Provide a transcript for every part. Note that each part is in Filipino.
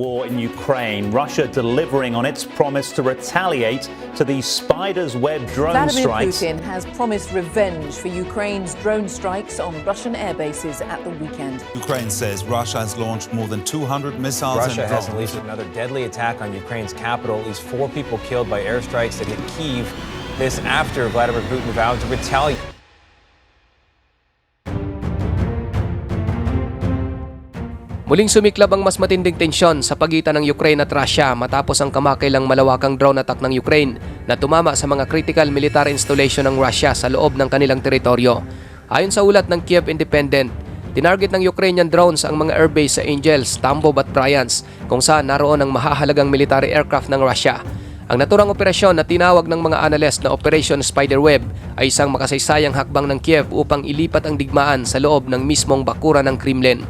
War in Ukraine, Russia delivering on its promise to retaliate to the spider's web drone Vladimir strikes. Putin has promised revenge for Ukraine's drone strikes on Russian air bases at the weekend. Ukraine says Russia has launched more than 200 missiles Russia and has drones. unleashed another deadly attack on Ukraine's capital. At least four people killed by airstrikes that hit Kyiv. This after Vladimir Putin vowed to retaliate. Muling sumiklab ang mas matinding tensyon sa pagitan ng Ukraine at Russia matapos ang kamakailang malawakang drone attack ng Ukraine na tumama sa mga critical military installation ng Russia sa loob ng kanilang teritoryo. Ayon sa ulat ng Kiev Independent, tinarget ng Ukrainian drones ang mga airbase sa Angels, Tambov at Bryansk kung saan naroon ang mahahalagang military aircraft ng Russia. Ang naturang operasyon na tinawag ng mga analyst na Operation Spiderweb ay isang makasaysayang hakbang ng Kiev upang ilipat ang digmaan sa loob ng mismong bakura ng Kremlin.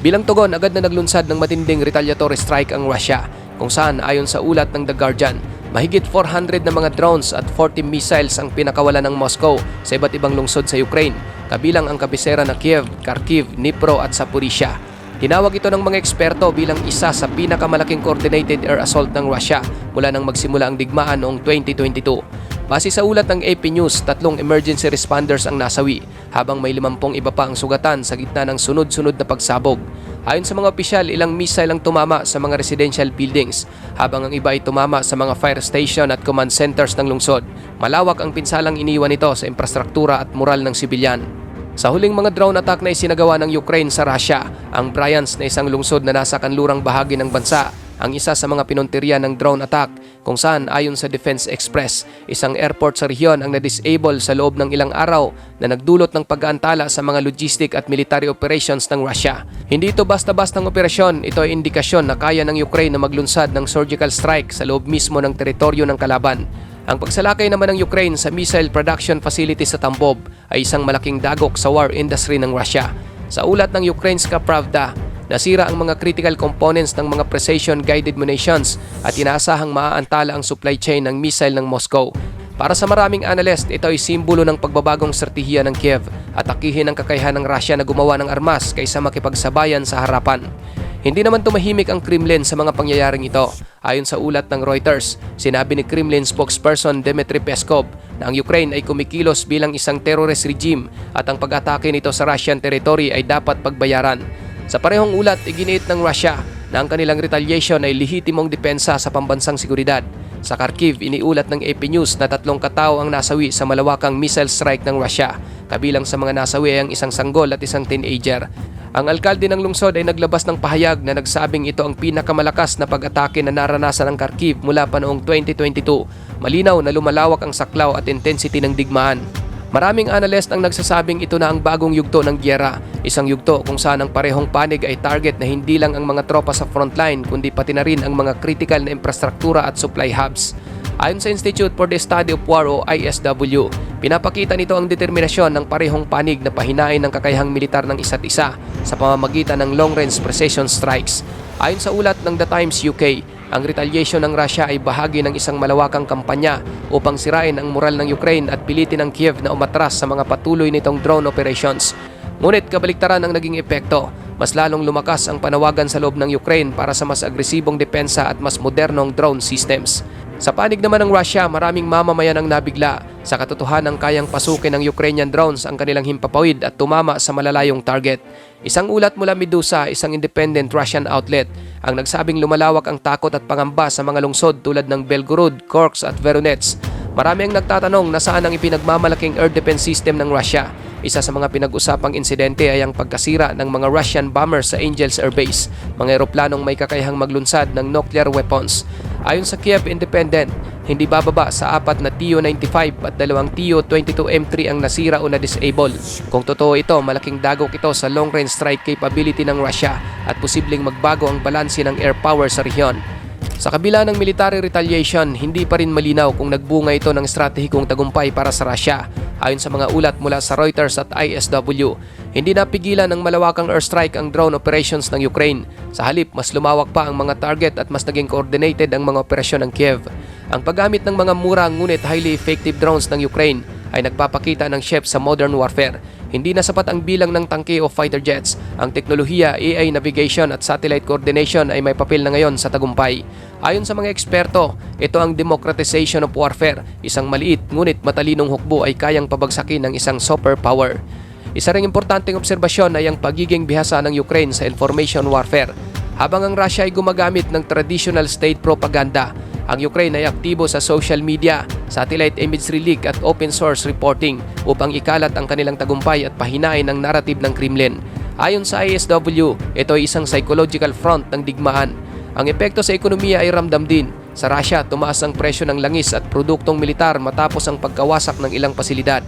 Bilang tugon, agad na naglunsad ng matinding retaliatory strike ang Russia, kung saan ayon sa ulat ng The Guardian, mahigit 400 na mga drones at 40 missiles ang pinakawalan ng Moscow sa iba't ibang lungsod sa Ukraine, kabilang ang kabisera na Kiev, Kharkiv, Dnipro at Zaporizhia. Tinawag ito ng mga eksperto bilang isa sa pinakamalaking coordinated air assault ng Russia mula nang magsimula ang digmaan noong 2022. Base sa ulat ng AP News, tatlong emergency responders ang nasawi, habang may 50 iba pa ang sugatan sa gitna ng sunod-sunod na pagsabog. Ayon sa mga opisyal, ilang missile ang tumama sa mga residential buildings, habang ang iba ay tumama sa mga fire station at command centers ng lungsod. Malawak ang pinsalang iniwan nito sa infrastruktura at moral ng sibilyan. Sa huling mga drone attack na isinagawa ng Ukraine sa Russia, ang Bryansk na isang lungsod na nasa kanlurang bahagi ng bansa, ang isa sa mga pinuntirya ng drone attack kung saan ayon sa Defense Express, isang airport sa rehiyon ang na-disable sa loob ng ilang araw na nagdulot ng pag-aantala sa mga logistic at military operations ng Russia. Hindi ito basta-bastang operasyon, ito ay indikasyon na kaya ng Ukraine na maglunsad ng surgical strike sa loob mismo ng teritoryo ng kalaban. Ang pagsalakay naman ng Ukraine sa missile production facility sa Tambov ay isang malaking dagok sa war industry ng Russia. Sa ulat ng Ukrainska Pravda, nasira ang mga critical components ng mga precision-guided munitions at inaasahang maaantala ang supply chain ng missile ng Moscow. Para sa maraming analyst, ito ay simbolo ng pagbabagong strategiya ng Kiev at akihin ang kakayahan ng Russia na gumawa ng armas kaysa makipagsabayan sa harapan. Hindi naman tumahimik ang Kremlin sa mga pangyayaring ito. Ayon sa ulat ng Reuters, sinabi ni Kremlin spokesperson Dmitry Peskov na ang Ukraine ay kumikilos bilang isang terrorist regime at ang pag-atake nito sa Russian territory ay dapat pagbayaran. Sa parehong ulat, iginiit ng Russia na ang kanilang retaliation ay lehitimong depensa sa pambansang seguridad. Sa Kharkiv, iniulat ng AP News na tatlong katao ang nasawi sa malawakang missile strike ng Russia. Kabilang sa mga nasawi ay ang isang sanggol at isang teenager. Ang alkalde ng lungsod ay naglabas ng pahayag na nagsabing ito ang pinakamalakas na pag-atake na naranasan ng Kharkiv mula pa noong 2022. Malinaw na lumalawak ang saklaw at intensity ng digmaan. Maraming analyst ang nagsasabing ito na ang bagong yugto ng gyera, isang yugto kung saan ang parehong panig ay target na hindi lang ang mga tropa sa frontline kundi pati na rin ang mga critical na infrastruktura at supply hubs. Ayon sa Institute for the Study of War o ISW, pinapakita nito ang determinasyon ng parehong panig na pahinain ng kakayahang militar ng isa't isa sa pamamagitan ng long-range precision strikes. Ayon sa ulat ng The Times UK, ang retaliation ng Russia ay bahagi ng isang malawakang kampanya upang sirain ang moral ng Ukraine at pilitin ang Kiev na umatras sa mga patuloy nitong drone operations. Ngunit kabaliktaran ang naging epekto. Mas lalong lumakas ang panawagan sa loob ng Ukraine para sa mas agresibong depensa at mas modernong drone systems. Sa panig naman ng Russia, maraming mamamayan ang nabigla. Sa katotohanan kayang pasukin ng Ukrainian drones ang kanilang himpapawid at tumama sa malalayong target. Isang ulat mula Medusa, isang independent Russian outlet, ang nagsabing lumalawak ang takot at pangamba sa mga lungsod tulad ng Belgorod, Korks at Veronets. Marami ang nagtatanong na saan ang ipinagmamalaking air defense system ng Russia. Isa sa mga pinag-usapang insidente ay ang pagkasira ng mga Russian bombers sa Angels Air Base, mga eroplanong may kakayahang maglunsad ng nuclear weapons. Ayon sa Kiev Independent, hindi bababa sa apat na Tu-95 at dalawang Tu-22M3 ang nasira o na-disable. Kung totoo ito, malaking dagok ito sa long-range strike capability ng Russia at posibleng magbago ang balanse ng air power sa rehiyon. Sa kabila ng military retaliation, hindi pa rin malinaw kung nagbunga ito ng estratehikong tagumpay para sa Russia. Ayon sa mga ulat mula sa Reuters at ISW, hindi napigilan ng malawakang airstrike ang drone operations ng Ukraine. Sa halip, mas lumawak pa ang mga target at mas naging coordinated ang mga operasyon ng Kiev. Ang paggamit ng mga mura ngunit highly effective drones ng Ukraine ay nagpapakita ng chef sa modern warfare. Hindi na sapat ang bilang ng tangke o fighter jets. Ang teknolohiya, AI navigation at satellite coordination ay may papel na ngayon sa tagumpay. Ayon sa mga eksperto, ito ang democratization of warfare. Isang maliit ngunit matalinong hukbo ay kayang pabagsakin ng isang superpower. Isa ring importanteng obserbasyon ay ang pagiging bihasa ng Ukraine sa information warfare. Habang ang Russia ay gumagamit ng traditional state propaganda, ang Ukraine ay aktibo sa social media, satellite imagery leak at open source reporting upang ikalat ang kanilang tagumpay at pahinain ang narrative ng Kremlin. Ayon sa ISW, ito ay isang psychological front ng digmaan. Ang epekto sa ekonomiya ay ramdam din. Sa Russia, tumaas ang presyo ng langis at produktong militar matapos ang pagkawasak ng ilang pasilidad.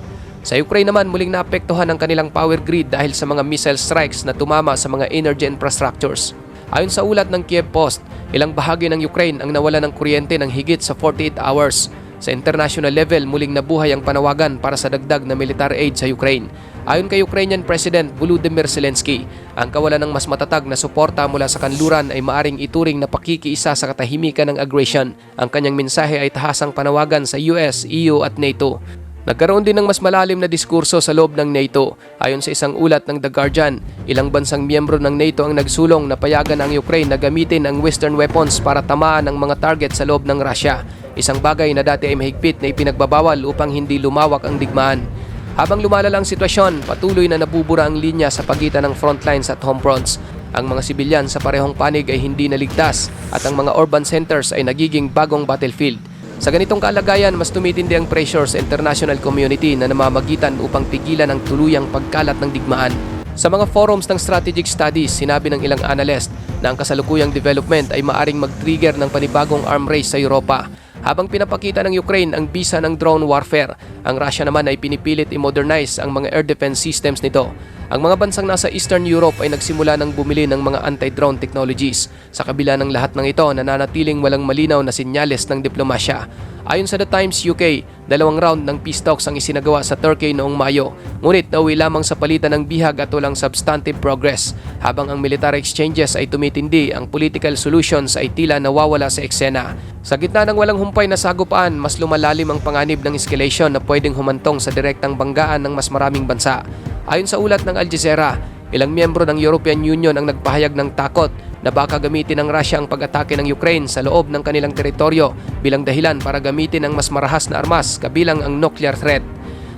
Sa Ukraine naman muling naapektuhan ang kanilang power grid dahil sa mga missile strikes na tumama sa mga energy infrastructures. Ayon sa ulat ng Kiev Post, ilang bahagi ng Ukraine ang nawala ng kuryente ng higit sa 48 hours. Sa international level, muling nabuhay ang panawagan para sa dagdag na military aid sa Ukraine. Ayon kay Ukrainian President Volodymyr Zelensky, ang kawalan ng mas matatag na suporta mula sa kanluran ay maaring ituring na pakikiisa sa katahimikan ng aggression. Ang kanyang mensahe ay tahasang panawagan sa US, EU at NATO. Nagkaroon din ng mas malalim na diskurso sa loob ng NATO. Ayon sa isang ulat ng The Guardian, ilang bansang miyembro ng NATO ang nagsulong na payagan ang Ukraine na gamitin ang western weapons para tamaan ang mga target sa loob ng Russia. Isang bagay na dati ay mahigpit na ipinagbabawal upang hindi lumawak ang digmaan. Habang lumalala ang sitwasyon, patuloy na nabubura ang linya sa pagitan ng frontlines at home fronts. Ang mga sibilyan sa parehong panig ay hindi naligtas at ang mga urban centers ay nagiging bagong battlefield. Sa ganitong kalagayan, mas tumitindi ang pressure sa international community na namamagitan upang pigilan ang tuluyang pagkalat ng digmaan. Sa mga forums ng strategic studies, sinabi ng ilang analyst na ang kasalukuyang development ay maaring mag-trigger ng panibagong arm race sa Europa. Habang pinapakita ng Ukraine ang bisa ng drone warfare, ang Russia naman ay pinipilit i-modernize ang mga air defense systems nito. Ang mga bansang nasa Eastern Europe ay nagsimula ng bumili ng mga anti-drone technologies. Sa kabila ng lahat ng ito, nananatiling walang malinaw na sinyales ng diplomasya. Ayon sa The Times UK, dalawang round ng peace talks ang isinagawa sa Turkey noong Mayo, ngunit nauwi lamang sa palitan ng bihag at walang substantive progress. Habang ang military exchanges ay tumitindi, ang political solutions ay tila nawawala sa eksena. Sa gitna ng walang humpay na sagupaan, mas lumalalim ang panganib ng escalation na pwedeng humantong sa direktang banggaan ng mas maraming bansa. Ayon sa ulat ng Al Jazeera, ilang miyembro ng European Union ang nagpahayag ng takot na baka gamitin ng Russia ang pag-atake ng Ukraine sa loob ng kanilang teritoryo bilang dahilan para gamitin ang mas marahas na armas kabilang ang nuclear threat.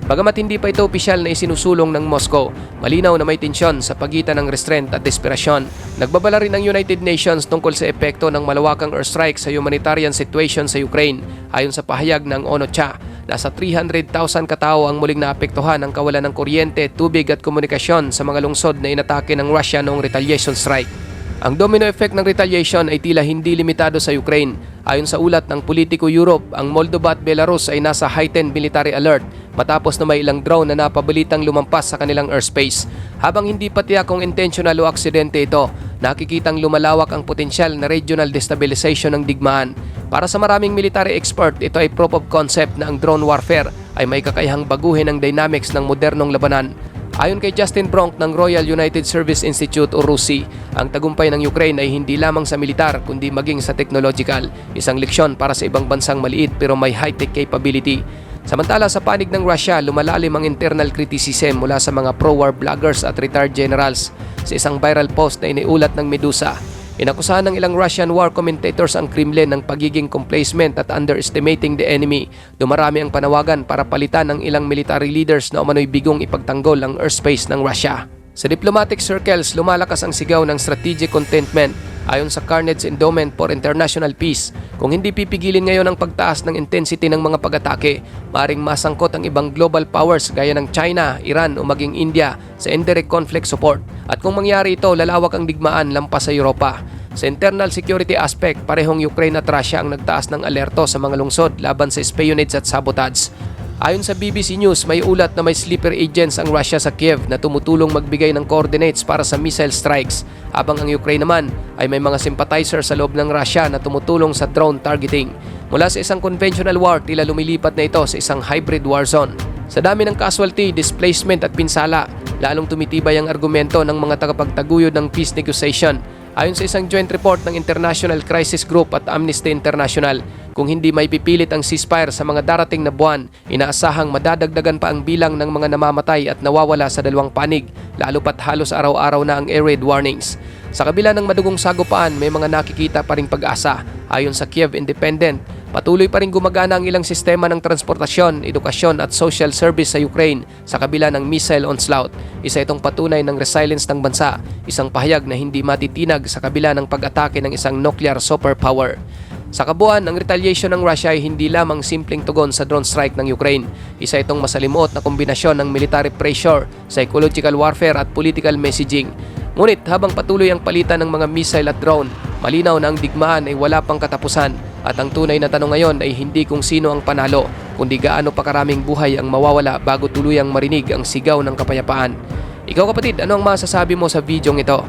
Bagamat hindi pa ito opisyal na isinusulong ng Moscow, malinaw na may tensyon sa pagitan ng restraint at desperasyon. Nagbabala rin ang United Nations tungkol sa epekto ng malawakang airstrike sa humanitarian situation sa Ukraine. Ayon sa pahayag ng ONUCHA, nasa 300,000 katao ang muling naapektuhan ng kawalan ng kuryente, tubig at komunikasyon sa mga lungsod na inatake ng Russia noong retaliation strike. Ang domino effect ng retaliation ay tila hindi limitado sa Ukraine. Ayon sa ulat ng Politico Europe, ang Moldova at Belarus ay nasa heightened military alert matapos na may ilang drone na napabalitang lumampas sa kanilang airspace. Habang hindi pa tiyak kung intentional o aksidente ito, nakikitang lumalawak ang potensyal na regional destabilization ng digmaan. Para sa maraming military expert, ito ay proof of concept na ang drone warfare ay may kakayahang baguhin ang dynamics ng modernong labanan. Ayon kay Justin Bronk ng Royal United Service Institute o RUSI, ang tagumpay ng Ukraine ay hindi lamang sa militar kundi maging sa technological, isang leksyon para sa ibang bansang maliit pero may high-tech capability. Samantala sa panig ng Russia, lumalalim ang internal criticism mula sa mga pro-war bloggers at retired generals. Sa isang viral post na iniulat ng Medusa, Inakusahan ng ilang Russian war commentators ang Kremlin ng pagiging complacent at underestimating the enemy. Dumarami ang panawagan para palitan ng ilang military leaders na umano'y bigong ipagtanggol ang airspace ng Russia. Sa diplomatic circles, lumalakas ang sigaw ng strategic contentment ayon sa Carnage Endowment for International Peace. Kung hindi pipigilin ngayon ang pagtaas ng intensity ng mga pag-atake, maring masangkot ang ibang global powers gaya ng China, Iran o maging India sa indirect conflict support. At kung mangyari ito, lalawak ang digmaan lampas sa Europa. Sa internal security aspect, parehong Ukraine at Russia ang nagtaas ng alerto sa mga lungsod laban sa espionage at sabotage. Ayon sa BBC News, may ulat na may sleeper agents ang Russia sa Kiev na tumutulong magbigay ng coordinates para sa missile strikes, habang ang Ukraine naman ay may mga sympathizer sa loob ng Russia na tumutulong sa drone targeting. Mula sa isang conventional war, tila lumilipat na ito sa isang hybrid war zone. Sa dami ng casualty, displacement at pinsala, lalong tumitibay ang argumento ng mga tagapagtaguyod ng peace negotiation Ayon sa isang joint report ng International Crisis Group at Amnesty International, Kung hindi may pipilit ang ceasefire sa mga darating na buwan, inaasahang madadagdagan pa ang bilang ng mga namamatay at nawawala sa dalawang panig, lalo pat halos araw-araw na ang air raid warnings. Sa kabila ng madugong sagupaan, may mga nakikita pa ring pag-asa. Ayon sa Kiev Independent, patuloy pa rin gumagana ang ilang sistema ng transportasyon, edukasyon at social service sa Ukraine sa kabila ng missile onslaught. Isa itong patunay ng resilience ng bansa, isang pahayag na hindi matitinag sa kabila ng pag-atake ng isang nuclear superpower. Sa kabuuan, ang retaliation ng Russia ay hindi lamang simpleng tugon sa drone strike ng Ukraine. Isa itong masalimuot na kombinasyon ng military pressure, psychological warfare at political messaging. Ngunit habang patuloy ang palitan ng mga missile at drone, malinaw na ang digmaan ay wala pang katapusan at ang tunay na tanong ngayon ay hindi kung sino ang panalo, kundi gaano pa karaming buhay ang mawawala bago tuluyang marinig ang sigaw ng kapayapaan. Ikaw kapatid, ano ang masasabi mo sa videong ito?